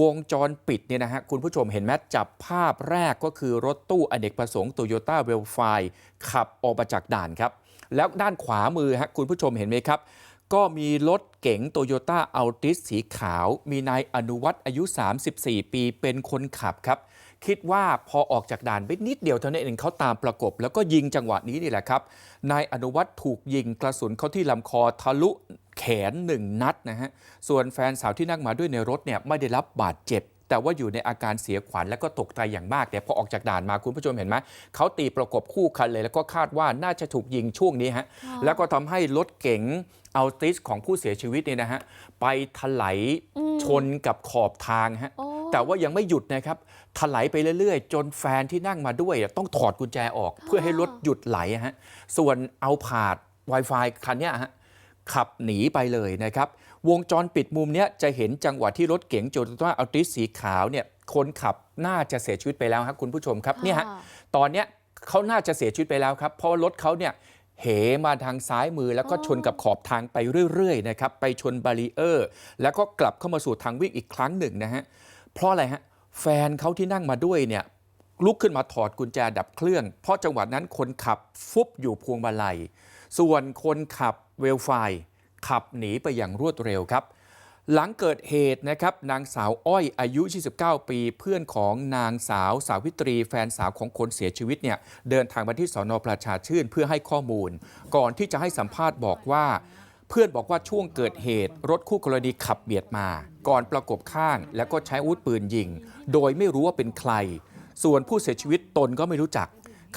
วงจรปิดเนี่ยนะฮะคุณผู้ชมเห็นไหมจับภาพแรกก็คือรถตู้อเนกประสงค์โตโยต้าเวลไฟขับออกมาจากด่านครับ แล้วด้านขวามือฮะคุณผู้ชมเห็นไหมครับ ก็มีรถเก๋งโตโยต้าอัลติสสีขาว มีนายอนุวัฒน์อายุ 34 ปีเป็นคนขับครับ คิดว่าพอออกจากด่านไปนิดเดียวเท่านั้นเองเขาตามประกบ แล้วก็ยิงจังหวะนี้นี่แหละครับ นายอนุวัฒน์ถูกยิงกระสุนเข้าที่ลำคอทะลุแขนหนึ่งนัดนะฮะ ส่วนแฟนสาวที่นั่งมาด้วยในรถเนี่ยไม่ได้รับบาดเจ็บ แต่ว่าอยู่ในอาการเสียขวัญและก็ตกใจอย่างมากแต่พอออกจากด่านมาคุณผู้ชมเห็นไหมเขาตีประกบคู่คันเลย แล้วก็คาดว่าน่าจะถูกยิงช่วงนี้ฮะแล้วก็ทำให้รถเก๋งอัลติสของผู้เสียชีวิตเนี่ยนะฮะไปถลายอืมชนกับขอบทางฮะโอ้แต่ว่ายังไม่หยุดนะครับถลายไปเรื่อยๆ จนแฟนที่นั่งมาด้วยอะต้องถอดกุญแจออก เพื่อให้รถหยุดไหลฮะส่วนเอาผาด Wi-Fi คันเนี้ยฮะขับหนีไปเลยนะครับ วงจรปิดมุมเนี้ยจะเห็นจังหวะที่รถเก๋งโจโยต้าอัลติสสีขาวเนี่ยคนขับน่าจะเสียชีวิตไปแล้วครับคุณผู้ชมครับเนี่ยฮะค่ะตอนเนี้ยเขาน่าจะเสียชีวิตไปแล้วครับ เพราะว่ารถเขาเนี่ยเหมาทางซ้ายมือแล้วก็อ๋อชนกับขอบทางไปเรื่อยๆนะครับไปชนบารีเออร์ แล้วก็กลับเข้ามาสู่ทางวิ่งอีกครั้งหนึ่งนะฮะเพราะอะไรฮะแฟนเขาที่นั่งมาด้วยเนี่ยลุกขึ้นมาถอดกุญแจดับเครื่อง เพราะจังหวะนั้นคนขับฟุบอยู่พวงมาลัย ส่วนคนขับเวลไฟ ขับหนีไปอย่างรวดเร็วครับ หลังเกิดเหตุนะครับนางสาวอ้อยอายุ 29 ปี เพื่อนของนางสาวสาวิตรี แฟนสาวของคนเสียชีวิตเนี่ยเดินทางมาที่สอนอประชาชื่นเพื่อให้ข้อมูล ก่อนที่จะให้สัมภาษณ์บอกว่า เพื่อนบอกว่าช่วงเกิดเหตุ รถคู่กรณีขับเบียดมา ก่อนประกบข้างแล้วก็ใช้อาวุธปืนยิง โดยไม่รู้ว่าเป็นใคร ส่วนผู้เสียชีวิตตนก็ไม่รู้จัก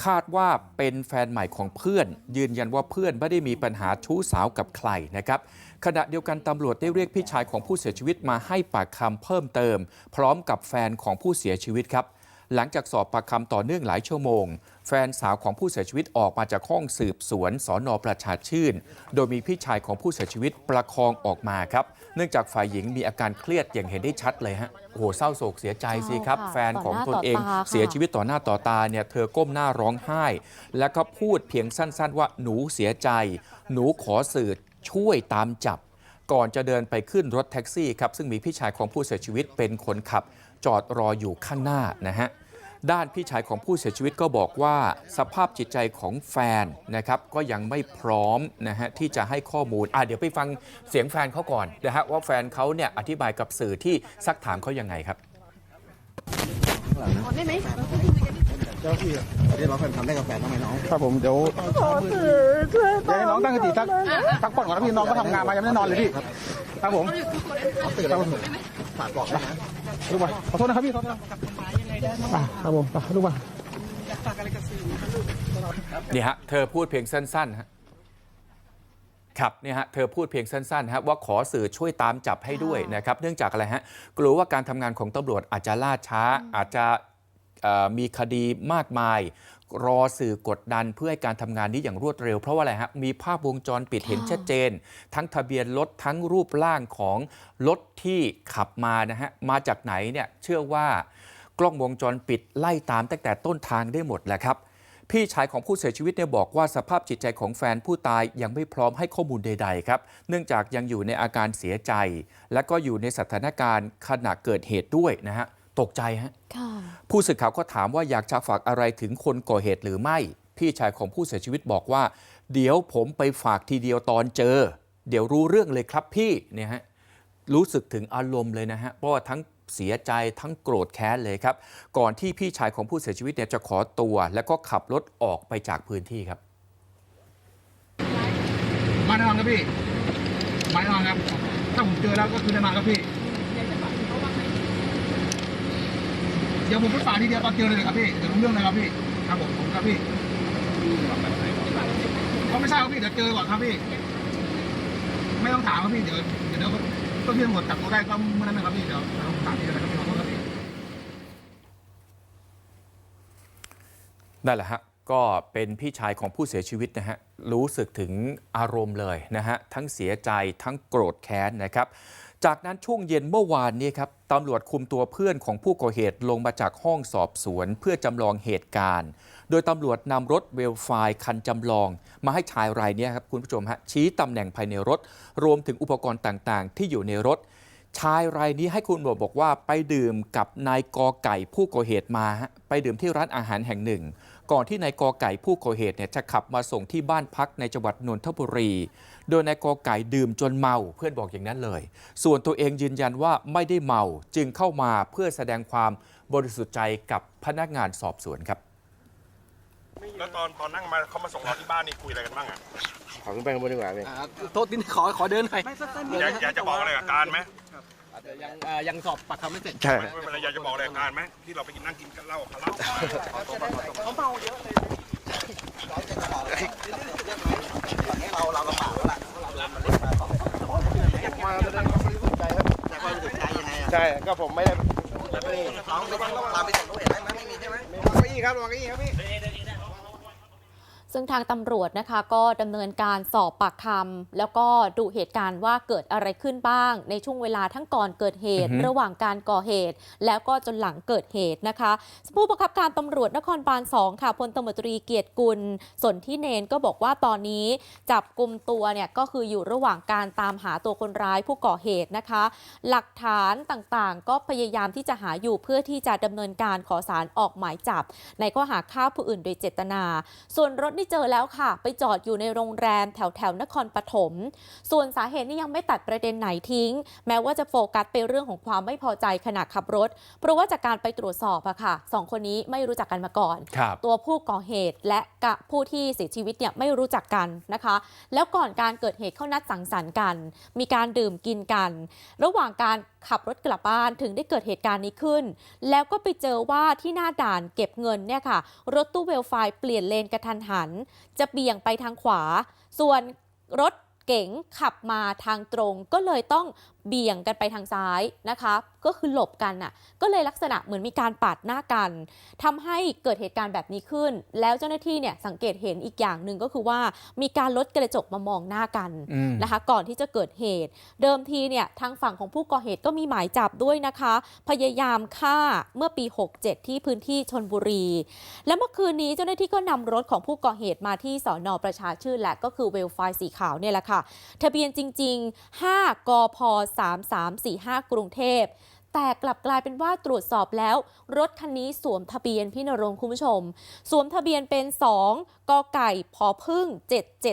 คาดว่าเป็นแฟนใหม่ของเพื่อน ยืนยันว่าเพื่อนไม่ได้มีปัญหาชู้สาวกับใครนะครับ ขณะเดียวกันตำรวจได้เรียกพี่ชายของผู้เสียชีวิตมาให้ปากคำเพิ่มเติม พร้อมกับแฟนของผู้เสียชีวิตครับ หลังจากสอบปากคำต่อเนื่องหลายชั่วโมง แฟนสาวของผู้เสียชีวิตออกมาจากห้องสืบสวนสอนอประชาชื่น โดยมีพี่ชายของผู้เสียชีวิตประคองออกมาครับ เนื่องจากฝ่ายหญิงมีอาการเครียดอย่างเห็นได้ชัดเลยฮะโอ้โหเศร้าโศกเสียใจสิครับใช่ค่ะแฟนของตต่นอหน้าเองต่อตาค่ะเสียชีวิตต่อหน้าต่อตาเนี่ยเธอก้มหน้าร้องไห้ แล้วก็พูดเพียงสั้น ๆ ว่าหนูเสียใจ หนูขอสื่อช่วยตามจับ ก่อนจะเดินไปขึ้นรถแท็กซี่ครับซึ่งมีพี่ชายของผู้เสียชีวิตเป็นคนขับ จอดรออยู่ข้างหน้านะฮะ ด้านพี่ชายของผู้เสียชีวิตก็บอกว่าสภาพจิตใจของแฟนนะครับก็ยังไม่พร้อมนะฮะที่จะให้ข้อมูลอะเดี๋ยวไปฟังเสียงแฟนเขาก่อนนะฮะว่าแฟนเขาเนี่ยอธิบายกับสื่อที่ซักถามเขายังไงครับเจ้าที่เรียกร้องความเป็นธรรมให้กับแฟนทำไมน้องครับผมเดี๋ยวขอสื่อช่วยเดี๋ยวน้องตั้งสติสักสักก่อนก่อนพี่น้องก็ทำงานมายังไม่ได้นอนเลยพี่ครับผมขาตื่นแล้วฝากบอกนะลูกบอลขอโทษนะครับพี่ขอโทษนะ อะครับผมไปลูกบอลนี่ฮะ เธอพูดเพียงสั้นๆฮะครับเนี่ยฮะเธอพูดเพียงสั้นๆฮะว่าขอสื่อช่วยตามจับให้ด้วยนะครับ เนื่องจากอะไรฮะกลัวว่าการทำงานของตำรวจอาจจะล่าช้า อาจจะมีคดีมากมาย รอสื่อกดดันเพื่อให้การทำงานนี้อย่างรวดเร็ว เพราะว่าอะไรฮะมีภาพวงจรปิดเห็นชัดเจน ทั้งทะเบียนรถทั้งรูปร่างของรถที่ขับมานะฮะมาจากไหนเนี่ยเชื่อว่า กล้องวงจรปิดไล่ตามตั้งแต่ต้นทางได้หมดแหละครับ พี่ชายของผู้เสียชีวิตเนี่ยบอกว่าสภาพจิตใจของแฟนผู้ตายยังไม่พร้อมให้ข้อมูลใด ๆ ครับ เนื่องจากยังอยู่ในอาการเสียใจ และก็อยู่ในสถานการณ์ขณะเกิดเหตุด้วยนะฮะตกใจฮะค่ะผู้สื่อข่าวก็ถามว่าอยากจะฝากอะไรถึงคนก่อเหตุหรือไม่ พี่ชายของผู้เสียชีวิตบอกว่า เดี๋ยวผมไปฝากทีเดียวตอนเจอ เดี๋ยวรู้เรื่องเลยครับพี่เนี่ยฮะรู้สึกถึงอารมณ์เลยนะฮะเพราะว่าทั้ง เสียใจทั้งโกรธแค้นเลยครับ ก่อนที่พี่ชายของผู้เสียชีวิตเนี่ยจะขอตัว แล้วก็ขับรถออกไปจากพื้นที่ครับ มาแน่นอนครับพี่ มาแน่นอนครับ ถ้าผมเจอแล้วก็คือแน่นอนครับพี่ เดี๋ยวผมไปฝากทีเดียวตอนเจอเลยครับพี่ เดี๋ยวรู้เรื่องเลยครับพี่ ครับผมผมครับพี่เขาไม่ใช่ครับพี่ เดี๋ยวเจอก่อนครับพี่ ไม่ต้องถามครับพี่ เดี๋ยวเดี๋ยวเดี๋ยว ก็ที่ตำรวจจับตัวได้ก็เมื่อนั้นนะครับพี่เดี๋ยวเดี๋ยวผมถามทีเดียวนะครับพี่ขอโทษครับพี่ นั่นแหละฮะก็เป็นพี่ชายของผู้เสียชีวิตนะฮะรู้สึกถึงอารมณ์เลยนะฮะทั้งเสียใจทั้งโกรธแค้นนะครับ จากนั้นช่วงเย็นเมื่อวานนี้ครับตำรวจคุมตัวเพื่อนของผู้ก่อเหตุลงมาจากห้องสอบสวน เพื่อจำลองเหตุการณ์ โดยตำรวจนำรถเวลไฟคันจำลอง มาให้ชายรายนี้ครับคุณผู้ชมฮะชี้ตำแหน่งภายในรถ รวมถึงอุปกรณ์ต่างๆ ที่อยู่ในรถ ชายรายนี้ให้คุณตำรวจบอกว่าไปดื่มกับนายกอไก่ผู้ก่อเหตุมา ไปดื่มที่ร้านอาหารแห่งหนึ่ง ก่อนที่นายกอไก่ผู้ก่อเหตุเนี่ยจะขับมาส่งที่บ้านพักในจังหวัดนนทบุรี โดยนายกอไก่ดื่มจนเมาเพื่อนบอกอย่างนั้นเลย ส่วนตัวเองยืนยันว่าไม่ได้เมาจึงเข้ามาเพื่อแสดงความบริสุทธิ์ใจกับพนักงานสอบสวนครับ แล้วตอนตอนนั่งมาเขามาส่งเราที่บ้านนี่คุยอะไรกันบ้างอะ ขอขึ้นไปข้างบนดีกว่าพี่อ่าโทษนิดขอขอเดินหน่อยอยากอยากจะบอกอะไรกับการไหมยังอ่ายังสอบปากคำไม่เสร็จใช่ไม่เป็นไรอยากจะบอกอะไรกับการไหมที่เราไปกินนั่งกินกันเหล้ากับเหล้าเราเราลำบากแล้วล่ะมาแสดงความบริสุทธิ์ใจครับแต่ความบริสุทธิ์ใจยังไงอะใช่ก็ผมไม่ได้เราไปเราไปส่งเขาเห็นไหมไม่มีใช่ไหมวางเก้าอี้ครับวางเก้าอี้ครับพี่ ซึ่งทางตำรวจนะคะก็ดำเนินการสอบปากคำแล้วก็ดูเหตุการณ์ว่าเกิดอะไรขึ้นบ้าง ในช่วงเวลาทั้งก่อนเกิดเหตุอือฮึระหว่างการก่อเหตุ แล้วก็จนหลังเกิดเหตุนะคะผู้บังคับการตำรวจนครบาล2ค่ะพลตำรวจตรีเกียรติกุลสนที่เนนก็บอกว่าตอนนี้จับกลุ่มตัวเนี่ยก็คืออยู่ระหว่างการตามหาตัวคนร้ายผู้ก่อเหตุนะคะ หลักฐานต่างๆ ก็พยายามที่จะหาอยู่เพื่อที่จะดำเนินการขอสารออกหมายจับ ในข้อหาฆ่าผู้อื่นโดยเจตนา ส่วนรถนี่เจอแล้วค่ะ ไปจอดอยู่ในโรงแรมแถวแถวๆนครปฐม ส่วนสาเหตุนี่ยังไม่ตัดประเด็นไหนทิ้ง แม้ว่าจะโฟกัสไปเรื่องของความไม่พอใจขณะขับรถ เพราะว่าจากการไปตรวจสอบอะค่ะสองคนนี้ไม่รู้จักกันมาก่อนครับตัวผู้ก่อเหตุและกะผู้ที่เสียชีวิตเนี่ยไม่รู้จักกันนะคะ แล้วก่อนการเกิดเหตุเข้านัดสังสรรค์กัน มีการดื่มกินกัน ระหว่างการขับรถกลับบ้านถึงได้เกิดเหตุการณ์นี้ขึ้น แล้วก็ไปเจอว่าที่หน้าด่านเก็บเงินเนี่ยค่ะ รถตู้เวลไฟเปลี่ยนเลนกระทันหันจะเบี่ยงไปทางขวา ส่วนรถเก๋งขับมาทางตรงก็เลยต้อง เบี่ยงกันไปทางซ้ายนะคะ ก็คือหลบกันน่ะ ก็เลยลักษณะเหมือนมีการปาดหน้ากันทำให้เกิดเหตุการณ์แบบนี้ขึ้น แล้วเจ้าหน้าที่เนี่ยสังเกตเห็นอีกอย่างหนึ่งก็คือว่ามีการลดกระจกมามองหน้ากันอืมนะคะ ก่อนที่จะเกิดเหตุ เดิมทีเนี่ยทางฝั่งของผู้ก่อเหตุก็มีหมายจับด้วยนะคะ พยายามฆ่าเมื่อปี 67 ที่พื้นที่ชนบุรี และเมื่อคืนนี้เจ้าหน้าที่ก็นำรถของผู้ก่อเหตุมาที่สอนอประชาชื่นและก็คือเวลไฟสีขาวเนี่ยแหละค่ะ ทะเบียนจริง ๆ 5กพ3345 กรุงเทพแต่กลับกลายเป็นว่าตรวจสอบแล้ว รถคันนี้สวมทะเบียนพี่นรงคุณผู้ชม สวมทะเบียนเป็น 2กไก่พอพึ่ง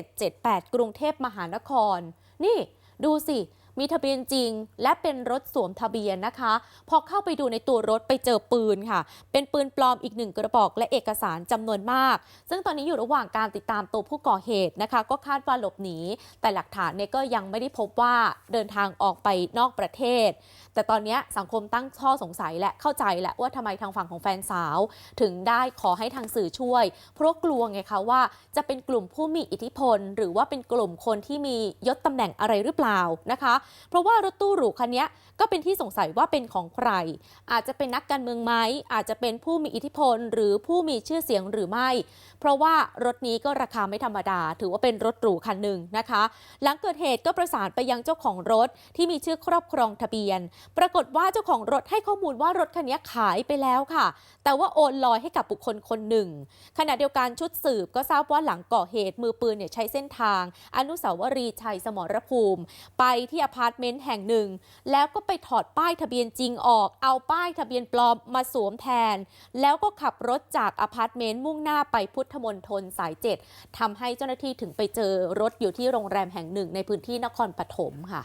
7778 กรุงเทพมหานคร นี่ดูสิ มีทะเบียนจริง และเป็นรถสวมทะเบียนนะคะ พอเข้าไปดูในตัวรถไปเจอปืนค่ะ เป็นปืนปลอมอีกหนึ่งกระบอกและเอกสารจำนวนมาก ซึ่งตอนนี้อยู่ระหว่างการติดตามตัวผู้ก่อเหตุนะคะ ก็คาดว่าหลบหนีแต่หลักฐานเนี่ยก็ยังไม่ได้พบว่าเดินทางออกไปนอกประเทศ แต่ตอนนี้สังคมตั้งข้อสงสัยและเข้าใจแหละว่าทำไมทางฝั่งของแฟนสาว ถึงได้ขอให้ทางสื่อช่วย เพราะกลัวไงคะว่าจะเป็นกลุ่มผู้มีอิทธิพล หรือว่าเป็นกลุ่มคนที่มียศตำแหน่งอะไรหรือเปล่านะคะเพราะว่ารถตู้หรูคันนี้ก็เป็นที่สงสัยว่าเป็นของใคร อาจจะเป็นนักการเมืองไหมอาจจะเป็นผู้มีอิทธิพล หรือผู้มีชื่อเสียงหรือไม่ เพราะว่ารถนี้ก็ราคาไม่ธรรมดา ถือว่าเป็นรถหรูคันหนึ่งนะคะ หลังเกิดเหตุก็ประสานไปยังเจ้าของรถที่มีชื่อครอบครองทะเบียน ปรากฏว่าเจ้าของรถให้ข้อมูลว่ารถคันนี้ขายไปแล้วค่ะ แต่ว่าโอนลอยให้กับบุคคลคนหนึ่ง ขณะเดียวกันชุดสืบก็ทราบว่าหลังก่อเหตุมือปืนเนี่ยใช้เส้นทาง อนุสาวรีย์ชัยสมรภูมิ ไปที่อพาร์ตเมนต์แห่งหนึ่ง แล้วก็ไปถอดป้ายทะเบียนจริงออก เอาป้ายทะเบียนปลอมมาสวมแทน แล้วก็ขับรถจากอพาร์ตเมนต์มุ่งหน้าไปพุทธมณฑลสายเจ็ดทำให้เจ้าหน้าที่ถึงไปเจอรถอยู่ที่โรงแรมแห่งหนึ่ง ในพื้นที่นครปฐมค่ะ